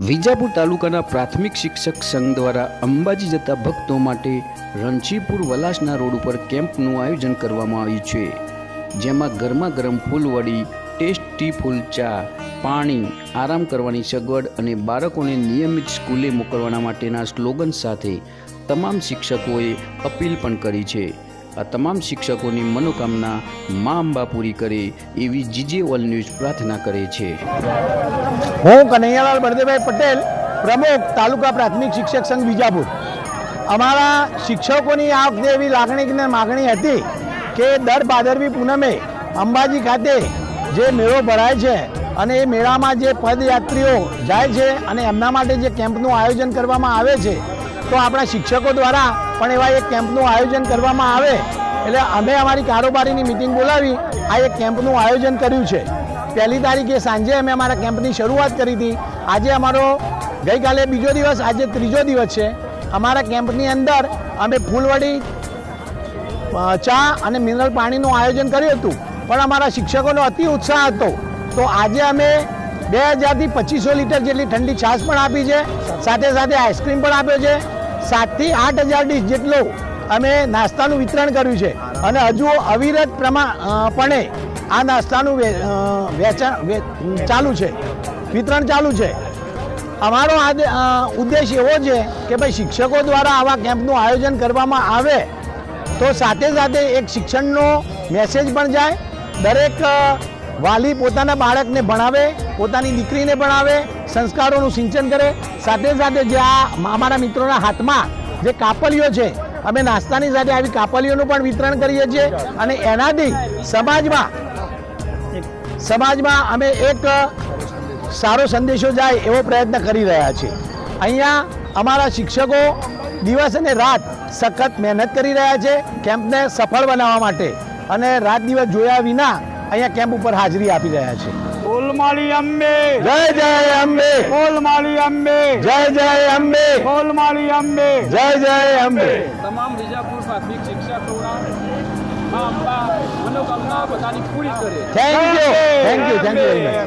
વિજાપુર તાલુકાના પ્રાથમિક શિક્ષક સંઘ દ્વારા અંબાજી જતા ભક્તો માટે રણછીપુર વલાસના રોડ ઉપર કેમ્પનું આયોજન કરવામાં આવ્યું છે, જેમાં ગરમા ગરમ ફૂલવડી ટેસ્ટી ફૂલ ચા, પાણી, આરામ કરવાની સગવડ અને બાળકોને નિયમિત સ્કૂલે મોકલવાના માટેના સ્લોગન સાથે તમામ શિક્ષકોએ અપીલ પણ કરી છે. આ તમામ શિક્ષકોની મનોકામના મા અંબા પૂરી કરે એવી જીજે ઓલ ન્યૂઝ પ્રાર્થના કરે છે. હું કનૈયાલાલ બળદેવભાઈ પટેલ, પ્રમુખ તાલુકા પ્રાથમિક શિક્ષક સંઘ બીજાપુર. અમારા શિક્ષકોની આ વખતે એવી લાગણી માગણી હતી કે દર ભાદરવી પૂનમે અંબાજી ખાતે જે મેળો ભરાય છે અને એ મેળામાં જે પદયાત્રીઓ જાય છે અને એમના માટે જે કેમ્પનું આયોજન કરવામાં આવે છે, તો આપણા શિક્ષકો દ્વારા પણ એવા એક કેમ્પનું આયોજન કરવામાં આવે. એટલે અમે અમારી કારોબારીની મિટિંગ બોલાવી, આ એક કેમ્પનું આયોજન કર્યું છે. પહેલી તારીખે સાંજે અમે અમારા કેમ્પની શરૂઆત કરી હતી. આજે અમારો ગઈકાલે બીજો દિવસ, આજે ત્રીજો દિવસ છે. અમારા કેમ્પની અંદર અમે ફૂલવડી ચા અને મિનરલ પાણીનું આયોજન કર્યું હતું. પણ અમારા શિક્ષકોનો અતિ ઉત્સાહ હતો. તો આજે અમે બે હજારથી પચીસો લીટર જેટલી ઠંડી છાશ પણ આપી છે, સાથે સાથે આઈસ્ક્રીમ પણ આપ્યો છે. સાતથી આઠ હજાર ડીશ જેટલું અમે નાસ્તાનું વિતરણ કર્યું છે. અને હજુ અવિરત પ્રમાણપણે આ નાસ્તાનું વેચાણ ચાલુ છે. વિતરણ ચાલુ છે. અમારો આ ઉદ્દેશ એવો છે કે ભાઈ શિક્ષકો દ્વારા આવા કેમ્પનું આયોજન કરવામાં આવે તો સાથે સાથે એક શિક્ષણનો મેસેજ પણ જાય દરેક વાલી પોતાના બાળકને ભણાવે, પોતાની દીકરીને ભણાવે, સંસ્કારોનું સિંચન કરે. સાથે સાથે જે આ અમારા મિત્રોના હાથમાં જે કાપલીઓ છે, અમે નાસ્તાની સાથે આવી કાપલીઓનું પણ વિતરણ કરીએ છીએ અને એનાથી સમાજમાં સમાજમાં અમે એક સારો સંદેશો જાય એવો પ્રયત્ન કરી રહ્યા છીએ. અહીંયા અમારા શિક્ષકો દિવસ અને રાત સખત મહેનત કરી રહ્યા છે, કેમ્પને સફળ બનાવવા માટે. અને રાત દિવસ જોયા વિના અહીંયા કેમ્પ ઉપર હાજરી આપી રહ્યા છે. ફૂલમાળી અંબે. જય જય અંબે. ફૂલમાળી અંબે. જય જય અંબે. ફૂલમાળી અંબે. જય જય અંબે. તમામ વિજાપુર પ્રાથમિક શિક્ષા પ્રોગ્રામ મનોકામના બધાની પૂરી કરે thank you thank you thank you